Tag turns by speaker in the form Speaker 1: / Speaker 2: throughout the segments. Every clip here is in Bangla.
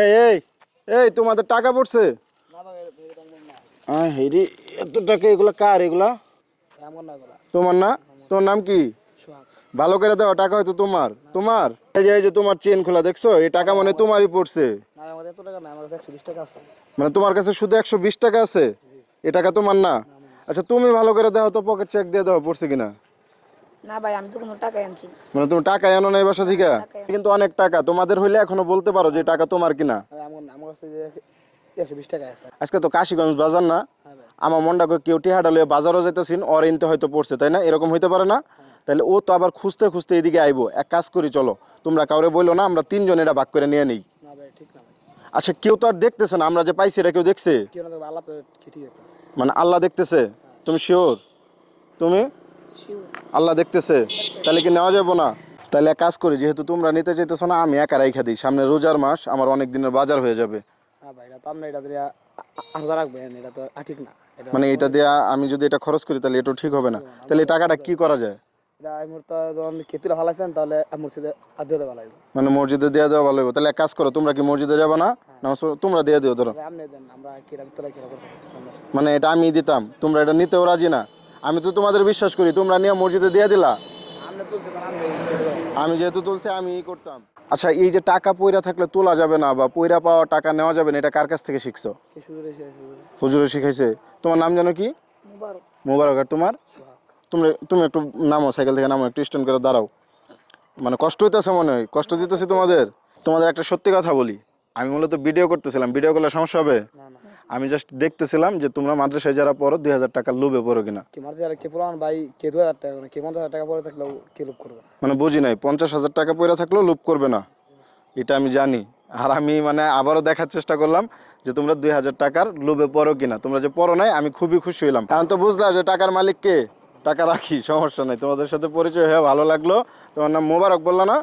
Speaker 1: এই এই এই, তোমাদের টাকা পড়ছে? আয় হেরি, এত টাকা, এগুলা কার এগুলা? তোমার না? তোমার নাম কি? ভালো করে দাও, টাকা হয়তো তোমার। তোমার? এই যে এই যে, তোমার চেন খোলা, দেখছ? এই টাকা মানে তোমারই পড়ছে। মানে তোমার কাছে শুধু একশো বিশ টাকা আছে? এ টাকা তোমার না? আচ্ছা তুমি ভালো করে দাও তো পকেট চেক দিয়ে দাও, পড়ছে কিনা?
Speaker 2: না ভাই আমি তো কোনো টাকাই আনছি না।
Speaker 1: মানে তুমি টাকা এনো না এই বাসা থেকে? কিন্তু অনেক টাকা। তোমাদের হইলে এখনও বলতে পারো যে টাকা তোমার কিনা। আজকে তো কাশীগঞ্জ বাজার না? আমার মনটা করে কেউ টিহাটা বাজারও যাইতেছিন ওর ইনতে হয়তো পড়ছে তাই না? এরকম হইতে পারে না? তাহলে ও তো আবার খুঁজতে খুঁজতে এদিকে আইবো। এক কাজ করি চলো। তোমরা কাউরে বলল না আমরা তিনজন এটা ভাগ করে নিয়ে নেই। আচ্ছা কেউ তো আর দেখতেছে না আমরা যে পাইছি এটা কেউ দেখছে? মানে আল্লাহ দেখতেছে? তুমি শিওর তুমি. আল্লাহ দেখতেছে তাহলে কি নেওয়া যাব না? তাহলে এক কাজ করি যেহেতু তোমরা নিতে চাইতেছো না আমি একা রাইখা দিই। সামনে রোজার মাস আমার অনেক দিনের বাজার হয়ে যাবে। মানে এটা দেয়া আমি যদি এটা খরচ করি তাহলে এটা ঠিক হবে না। তাহলে এই টাকাটা কি করা যায়? মানে মসজিদে দেওয়া দেওয়া ভালো তাহলে এক কাজ করো তোমরা কি মসজিদে যাবে না? না তোমরা দিয়ে দিও ধরো। মানে এটা আমি দিতাম তোমরা এটা নিতেও রাজি না। আমি তো তোমাদের বিশ্বাস করি তোমরা নিয়ে মসজিদে দিয়ে দিলা। আমি যেহেতু তুলছি আমি করতাম। আচ্ছা এই যে টাকা পয়রা থাকলে তোলা যাবে না বা পয়রা পাওয়া টাকা নেওয়া যাবে না এটা কার কাছ থেকে শিখছো? হুজুরে শিখাইছে তোমার নাম জানো কি?
Speaker 2: মুবারক।
Speaker 1: মোবারক। আর তোমার? তুমি তুমি একটু নামো সাইকেল থেকে নামো একটু স্ট্যান্ড করে দাঁড়াও। মানে কষ্ট হইতেছে মনে হয় কষ্ট দিতেছে তোমাদের? তোমাদের একটা সত্যি কথা বলি। আমি মূলত ভিডিও করতেছিলাম। ভিডিও করলে সমস্যা হবে? আমি জাস্ট দেখতেছিলাম যে তোমরা মাদ্রাসায় যারা পড়ো দুই হাজার টাকা লোভে পড়ো কিনা। মানে বুঝি নাই পঞ্চাশ হাজার টাকা পয়রা থাকলেও লোভ করবে না। এটা আমি জানি। আর আমি মানে আবারও দেখার চেষ্টা করলাম যে তোমরা দুই হাজার টাকার লোভে পড়ো কিনা। তোমরা যে পড়ো নাই আমি খুবই খুশি হইলাম। এখন তো বুঝলা যে টাকার মালিক কে? টাকা রাখি সমস্যা নাই। তোমাদের সাথে পরিচয় হয়ে ভালো লাগল। তোমার নাম মোবারক বলল না?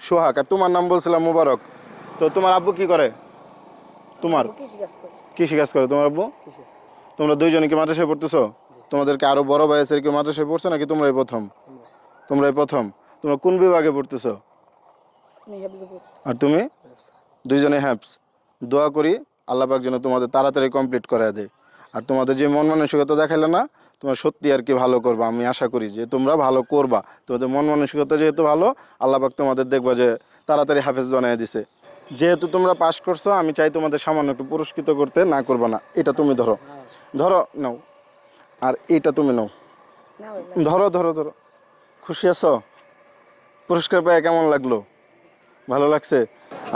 Speaker 1: সোহাগ। আর তোমার নাম বলছিলাম মোবারক। তো তোমার আব্বু কি করে? তোমার?
Speaker 2: কৃষি কাজ করি।
Speaker 1: তোমার আব্বু? তোমরা দুইজনে কি মাদ্রাসায় পড়তেছো? তোমাদেরকে আরও বড় বয়সের কি মাদ্রাসায় পড়ছে নাকি তোমরাই প্রথম? তোমরাই প্রথম। তোমরা কোন বিভাগে পড়তেছো? আর তুমি? দুইজনে হ্যাপস দোয়া করি আল্লাহ পাক যেন তোমাদের তাড়াতাড়ি কমপ্লিট করে দেয়। আর তোমাদের যে মন মানসিকতা দেখাইলে না তোমরা সত্যি আর কি ভালো করবা আমি আশা করি যে তোমরা ভালো করবা। তোমাদের মন মানসিকতা যেহেতু ভালো আল্লাহ পাক তোমাদের দেখবা যে তাড়াতাড়ি হাফেজ বানিয়ে দিছে। যেহেতু তোমরা পাশ করছ, আমি চাই তোমাদের সামান্য একটু পুরস্কৃত করতে, না করবা না, এটা তুমি ধরো। ধরো, নাও। আর এইটা তুমি নাও। ধরো ধরো ধরো। খুশি আছো? পুরস্কার পেয়ে কেমন লাগল? ভালো লাগছে?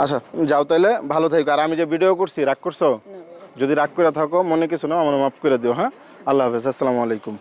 Speaker 1: আচ্ছা যাও তাইলে, ভালো থাকো। আর আমি যে ভিডিও করছি, রাগ করছ? যদি রাগ করে থাকো, মনে কিছু না, আমার মাফ করে দিও হ্যাঁ? আল্লাহ হাফেজ, আসসালামু আলাইকুম।